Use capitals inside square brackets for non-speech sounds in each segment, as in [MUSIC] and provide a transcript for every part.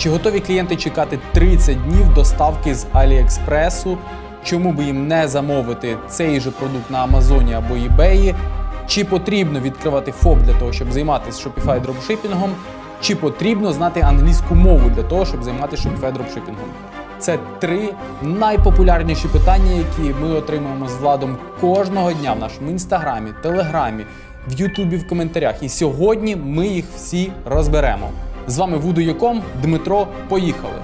Чи готові клієнти чекати 30 днів доставки з Аліекспресу? Чому би їм не замовити цей же продукт на Амазоні або eBay? Чи потрібно відкривати ФОП для того, щоб займатися Shopify дропшипінгом? Чи потрібно знати англійську мову для того, щоб займатися Shopify дропшипінгом? Це три найпопулярніші питання, які ми отримуємо з владом кожного дня в нашому інстаграмі, телеграмі, в Ютубі в коментарях. І сьогодні ми їх всі розберемо. З вами Вуду Йоком, Дмитро. Поїхали!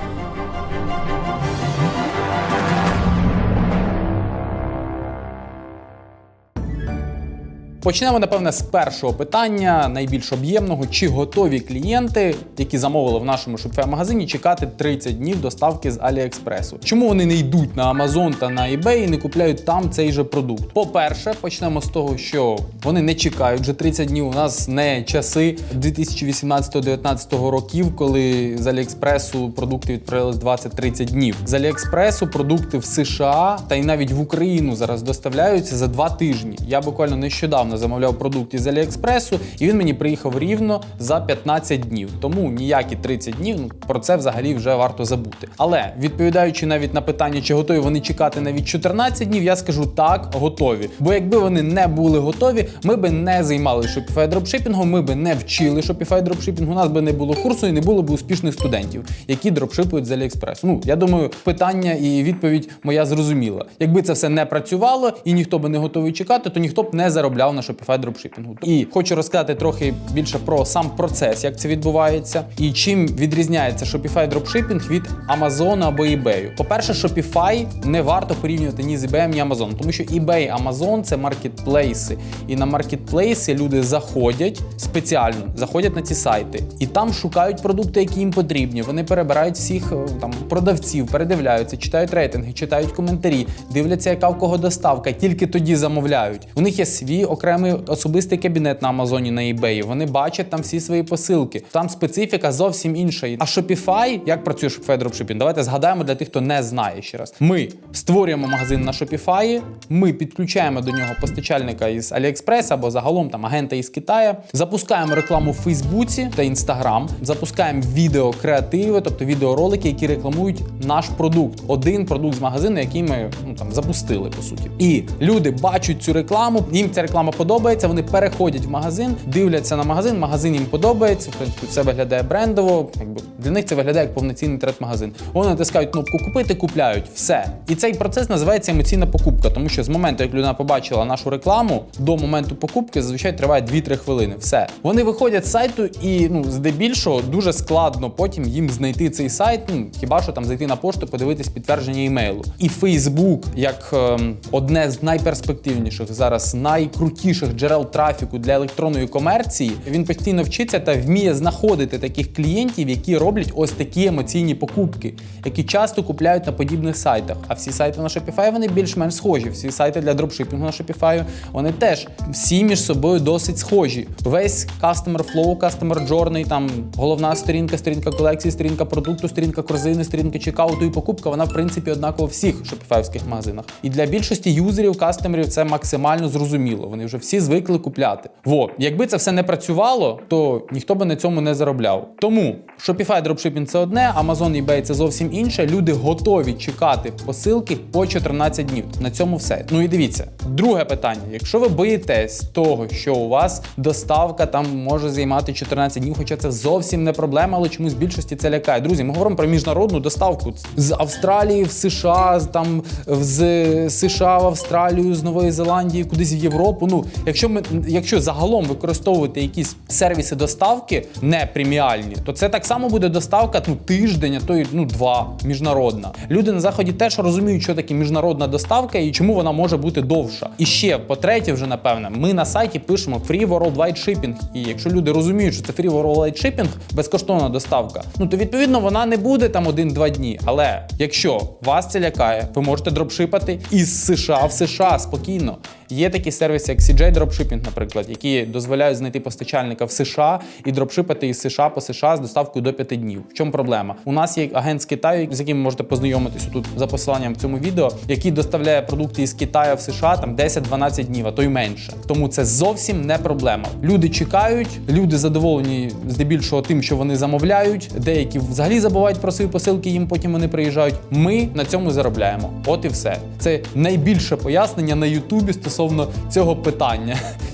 Почнемо, напевне, з першого питання, найбільш об'ємного. Чи готові клієнти, які замовили в нашому Shopify магазині, чекати 30 днів доставки з Аліекспресу? Чому вони не йдуть на Amazon та на eBay і не купляють там цей же продукт? По-перше, почнемо з того, що вони не чекають вже 30 днів. У нас не часи 2018-2019 років, коли з Аліекспресу продукти відправились 20-30 днів. З Аліекспресу продукти в США та й навіть в Україну зараз доставляються за два тижні. Я буквально нещодавно замовляв продукт із Аліекспресу, і він мені приїхав рівно за 15 днів. Тому ніякі 30 днів ну, про це взагалі вже варто забути. Але відповідаючи навіть на питання, чи готові вони чекати навіть 14 днів, я скажу так, готові. Бо якби вони не були готові, ми би не займалися Shopify дропшипінгом, ми би не вчили Shopify дропшипінгу, у нас би не було курсу і не було б успішних студентів, які дропшипують з Аліекспресу. Ну я думаю, питання і відповідь моя зрозуміла. Якби це все не працювало і ніхто би не готовий чекати, то ніхто б не заробляв на Shopify дропшипінгу. І хочу розказати трохи більше про сам процес, як це відбувається, і чим відрізняється Shopify дропшипінг від Amazon або eBay. По-перше, Shopify не варто порівнювати ні з eBay, ні Amazon, тому що eBay, Amazon – це маркетплейси. І на маркетплейси люди заходять спеціально, заходять на ці сайти і там шукають продукти, які їм потрібні. Вони перебирають всіх е, там продавців, передивляються, читають рейтинги, читають коментарі, дивляться, яка в кого доставка, тільки тоді замовляють. У них є свій окремий особистий кабінет на Амазоні на eBay. Вони бачать там всі свої посилки. Там специфіка зовсім інша. А Shopify, як працює Shopify Dropshipping? Давайте згадаємо для тих, хто не знає ще раз. Ми створюємо магазин на Shopify, ми підключаємо до нього постачальника із AliExpress або загалом там агента із Китаю, запускаємо рекламу в Фейсбуці та Інстаграм, запускаємо відео креативи, тобто відеоролики, які рекламують наш продукт. Один продукт з магазину, який ми ну там запустили по суті. І люди бачать цю рекламу, їм ця реклама подобається. Вони переходять в магазин, дивляться на магазин. Магазин їм подобається. В принципі, це виглядає брендово. Якби для них це виглядає як повноцінний інтернет-магазин. Вони натискають кнопку купити, купляють все. І цей процес називається емоційна покупка, тому що з моменту, як людина побачила нашу рекламу, до моменту покупки зазвичай триває 2-3 хвилини. Все. Вони виходять з сайту, і ну здебільшого дуже складно потім їм знайти цей сайт. Ну хіба що там зайти на пошту, подивитись підтвердження імейлу. І Facebook, як ем, одне з найперспективніших зараз найкрутіших джерел трафіку для електронної комерції, він постійно вчиться та вміє знаходити таких клієнтів, які роблять ось такі емоційні покупки, які часто купляють на подібних сайтах. А всі сайти на Shopify вони більш-менш схожі. Всі сайти для дропшипінгу на Shopify, вони теж всі між собою досить схожі. Весь Customer Flow, Customer Journey, там головна сторінка, сторінка колекції, сторінка продукту, сторінка корзини, сторінка чекауту і покупка, вона в принципі однакова в всіх шопіфаївських магазинах. І для більшості юзерів, кастомерів це максимально зрозуміло. Вони вже всі звикли купляти. Во, якби це все не працювало, то ніхто би на цьому не заробляв. Тому Shopify дропшипінг це одне, Amazon eBay це зовсім інше. Люди готові чекати посилки по 14 днів. На цьому все. Ну і дивіться, друге питання: якщо ви боїтесь того, що у вас доставка там може займати 14 днів, хоча це зовсім не проблема, але чомусь більшості це лякає. Друзі, ми говоримо про міжнародну доставку з Австралії в США, там з США в Австралію, з Нової Зеландії, кудись в Європу. Ну, якщо ми якщо загалом використовувати якісь сервіси доставки не преміальні, то це так само буде доставка ну тиждень, а то й ну два міжнародна. Люди на заході теж розуміють, що таке міжнародна доставка і чому вона може бути довша. І ще по-третє, вже напевне, ми на сайті пишемо Free Worldwide Shipping. І якщо люди розуміють, що це Free Worldwide Shipping, безкоштовна доставка, ну то відповідно вона не буде там один-два дні. Але якщо вас це лякає, ви можете дропшипати із США в США спокійно. Є такі сервіси, як CJ Dropshipping, наприклад, які дозволяють знайти постачальника в США і дропшипити із США по США з доставкою до 5 днів. В чому проблема? У нас є агент з Китаю, з яким ви можете познайомитися тут за посиланням в цьому відео, який доставляє продукти із Китаю в США там 10-12 днів, а то й менше. Тому це зовсім не проблема. Люди чекають, люди задоволені здебільшого тим, що вони замовляють. Деякі взагалі забувають про свої посилки, їм потім вони приїжджають. Ми на цьому заробляємо. От і все. Це найбільше пояснення на Ютубі стосовно цього питання.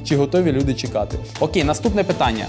Чи готові люди чекати? Окей, наступне питання.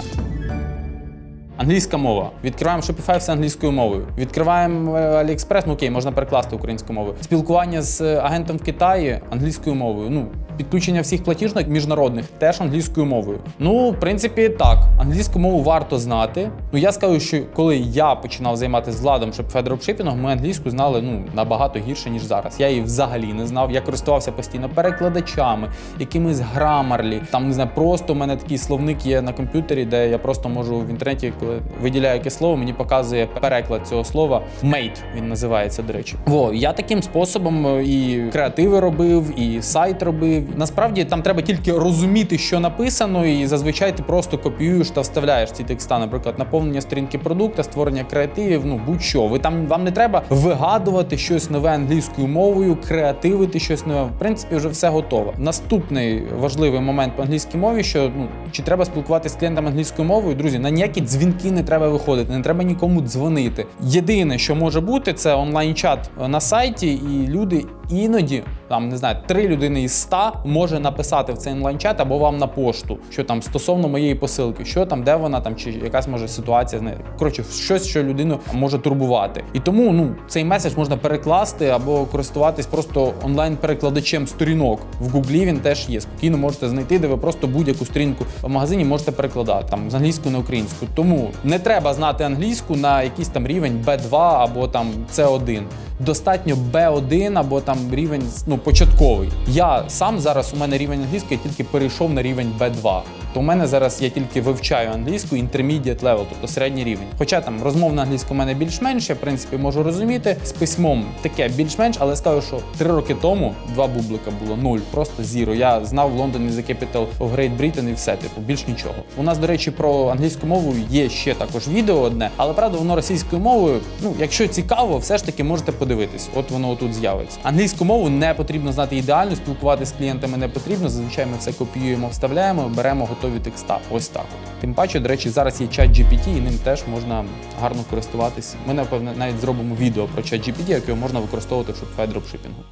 Англійська мова. Відкриваємо Shopify все англійською мовою. Відкриваємо е, AliExpress, ну окей, можна перекласти українською мовою. Спілкування з е, агентом в Китаї англійською мовою. Ну, підключення всіх платіжок міжнародних теж англійською мовою. Ну, в принципі, так. Англійську мову варто знати. Ну я скажу, що коли я починав займатися владом Shopify дропшипінгом, ми англійську знали ну набагато гірше ніж зараз. Я її взагалі не знав. Я користувався постійно перекладачами, якимись грамарлі. Там не знаю, просто у мене такий словник є на комп'ютері, де я просто можу в інтернеті, коли виділяю яке слово, мені показує переклад цього слова. Mate він називається, до речі. Во я таким способом е, і креативи робив, і сайт робив. Насправді там треба тільки розуміти, що написано, і зазвичай ти просто копіюєш та вставляєш ці текста, наприклад, наповнення сторінки продукта, створення креативів. Ну будь-що. Ви там вам не треба вигадувати щось нове англійською мовою, креативити щось нове. В принципі, вже все готово. Наступний важливий момент по англійській мові, що ну чи треба спілкуватися з клієнтом англійською мовою, друзі, на ніякі дзвінки не треба виходити, не треба нікому дзвонити. Єдине, що може бути, це онлайн-чат на сайті, і люди іноді там не знаю, три людини із ста може написати в цей онлайн-чат або вам на пошту, що там стосовно моєї посилки, що там, де вона там, чи якась може ситуація з. Коротше, щось, що людину може турбувати. І тому ну цей меседж можна перекласти або користуватись просто онлайн-перекладачем сторінок. В Гуглі він теж є. Спокійно можете знайти, де ви просто будь-яку сторінку в магазині можете перекладати там з англійської на українську. Тому не треба знати англійську на якийсь там рівень B2 або там C1 достатньо B1 або там рівень ну початковий. Я сам зараз у мене рівень англійської тільки перейшов на рівень B2. То у мене зараз я тільки вивчаю англійську intermediate level, тобто середній рівень. Хоча там розмовна англійська у мене більш-менш, я в принципі можу розуміти. З письмом таке більш-менш, але скажу, що три роки тому два бублика було нуль, просто зіро. Я знав в Лондоні The Capital of Great Britain і все, типу, більш нічого. У нас, до речі, про англійську мову є ще також відео одне, але правда, воно російською мовою. Ну, якщо цікаво, все ж таки можете подивитись. От воно тут з'явиться. Англійську мову не потрібно знати ідеально, спілкуватися з клієнтами не потрібно. Зазвичай ми все копіюємо, вставляємо, беремо готові текста. Ось так. От. Тим паче, до речі, зараз є чат GPT, і ним теж можна гарно користуватись. Ми напевне навіть зробимо відео про чат GPT, яке можна використовувати в Shopify дропшипінгу.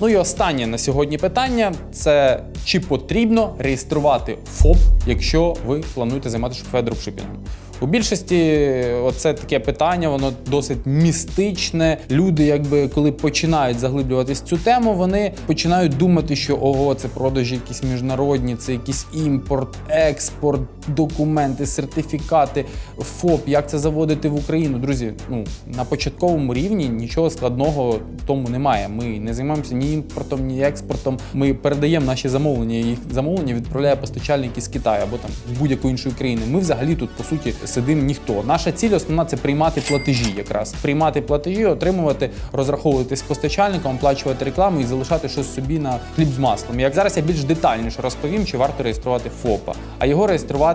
Ну і останнє на сьогодні питання це чи потрібно реєструвати ФОП, якщо ви плануєте займатися Shopify дропшипінгом. У більшості оце таке питання, воно досить містичне. Люди, якби коли починають заглиблюватись в цю тему, вони починають думати, що ого, це продажі якісь міжнародні, це якийсь імпорт, експорт, документи, сертифікати, ФОП, як це заводити в Україну. Друзі, ну на початковому рівні нічого складного тому немає. Ми не займаємося ні імпортом, ні експортом. Ми передаємо наші замовлення. Їх замовлення відправляє постачальник із Китаю або там будь-якої іншої країни. Ми взагалі тут по суті сидим ніхто. Наша ціль основна це приймати платежі, якраз приймати платежі, отримувати, розраховуватись постачальником, оплачувати рекламу і залишати щось собі на хліб з маслом. Як зараз я більш детальніше розповім, чи варто реєструвати ФОПа, а його реєструвати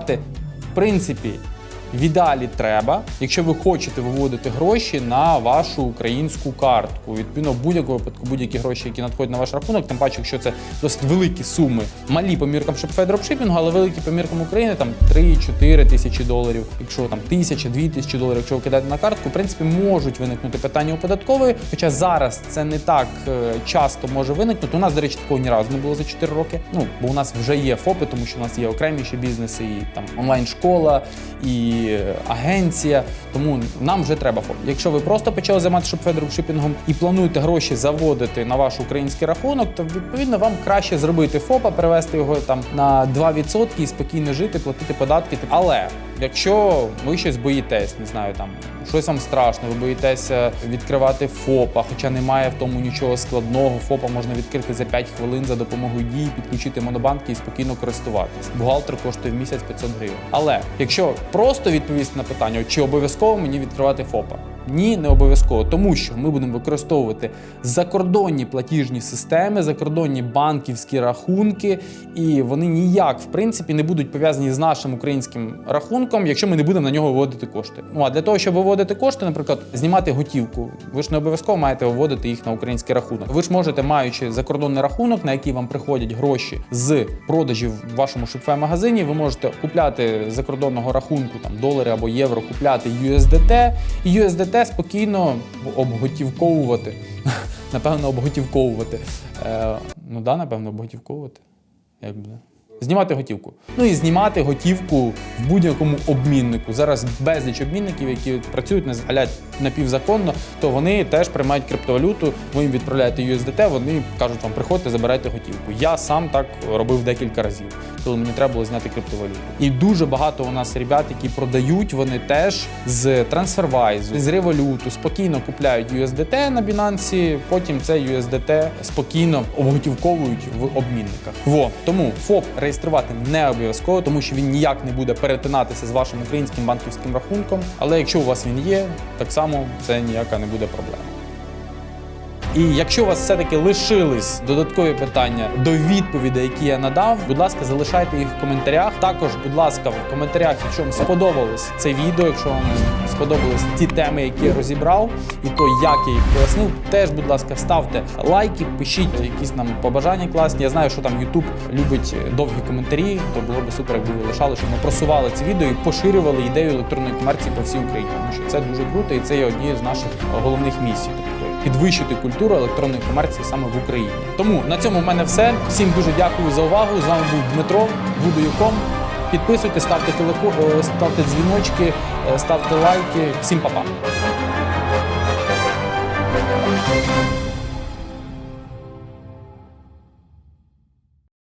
в принципі. В ідеалі треба, якщо ви хочете виводити гроші на вашу українську картку. Відповідно, в будь-якому випадку будь-які гроші, які надходять на ваш рахунок, тим паче, якщо це досить великі суми, малі по міркам Shopify дропшипінгу, але великі по міркам України, там 3-4 тисячі доларів, якщо там тисяча, дві тисячі доларів, якщо ви кидаєте на картку, в принципі, можуть виникнути питання у податкової. Хоча зараз це не так е, часто може виникнути. У нас, до речі, такого ні разу не було за 4 роки. Ну бо у нас вже є ФОПи, тому що у нас є окреміші бізнеси, і там онлайн-школа і агенція. Тому нам вже треба ФОП. Якщо ви просто почали займатися шопфедропшипінгом і плануєте гроші заводити на ваш український рахунок, то відповідно вам краще зробити ФОПа, перевести його там на 2% і спокійно жити, платити податки. Але якщо ви щось боїтесь, не знаю, там щось вам страшно, ви боїтеся відкривати ФОПа, хоча немає в тому нічого складного. ФОПа можна відкрити за 5 хвилин за допомогою дії, підключити монобанки і спокійно користуватись. Бухгалтер коштує в місяць 500 гривень. Але якщо просто відповісти на питання, чи обов'язково мені відкривати ФОПа, Ні, не обов'язково, тому що ми будемо використовувати закордонні платіжні системи, закордонні банківські рахунки, і вони ніяк в принципі не будуть пов'язані з нашим українським рахунком, якщо ми не будемо на нього виводити кошти. Ну а для того, щоб виводити кошти, наприклад, знімати готівку, ви ж не обов'язково маєте виводити їх на український рахунок. Ви ж можете, маючи закордонний рахунок, на який вам приходять гроші з продажів в вашому shopify магазині, ви можете купляти закордонного рахунку там долари або євро, купляти USDT, і USDT спокійно обготівковувати. [LAUGHS] Напевно, обготівковувати. Е, ну да, напевно, обготівковувати. Як буде? Знімати готівку. Ну і знімати готівку в будь-якому обміннику. Зараз безліч обмінників, які працюють на напівзаконно, то вони теж приймають криптовалюту. Ви їм відправляєте USDT, вони кажуть вам, приходьте, забирайте готівку. Я сам так робив декілька разів, коли мені треба було зняти криптовалюту. І дуже багато у нас ребят, які продають, вони теж з TransferWise, з Revolut спокійно купляють USDT на Binance, потім це USDT спокійно обготівковують в обмінниках. Во тому ФОП реєструвати не обов'язково, тому що він ніяк не буде перетинатися з вашим українським банківським рахунком. Але якщо у вас він є, так само це ніяка не буде проблема. І якщо у вас все-таки лишились додаткові питання до відповідей, які я надав, будь ласка, залишайте їх в коментарях. Також, будь ласка, в коментарях, якщо вам сподобалось це відео, якщо вам сподобались ті теми, які я розібрав, і то, як я їх пояснив, теж, будь ласка, ставте лайки, пишіть якісь нам побажання класні. Я знаю, що там YouTube любить довгі коментарі, то було б супер, якби ви лишали, щоб ми просували це відео і поширювали ідею електронної комерції по всій Україні. Тому що це дуже круто, і це є однією з наших головних місій. Тобто підвищити культуру електронної комерції саме в Україні. Тому на цьому в мене все. Всім дуже дякую за увагу. З вами був Дмитро, Вудоюком. Підписуйтесь, ставте телеко, е, ставте дзвіночки, е, ставте лайки. Всім па-па!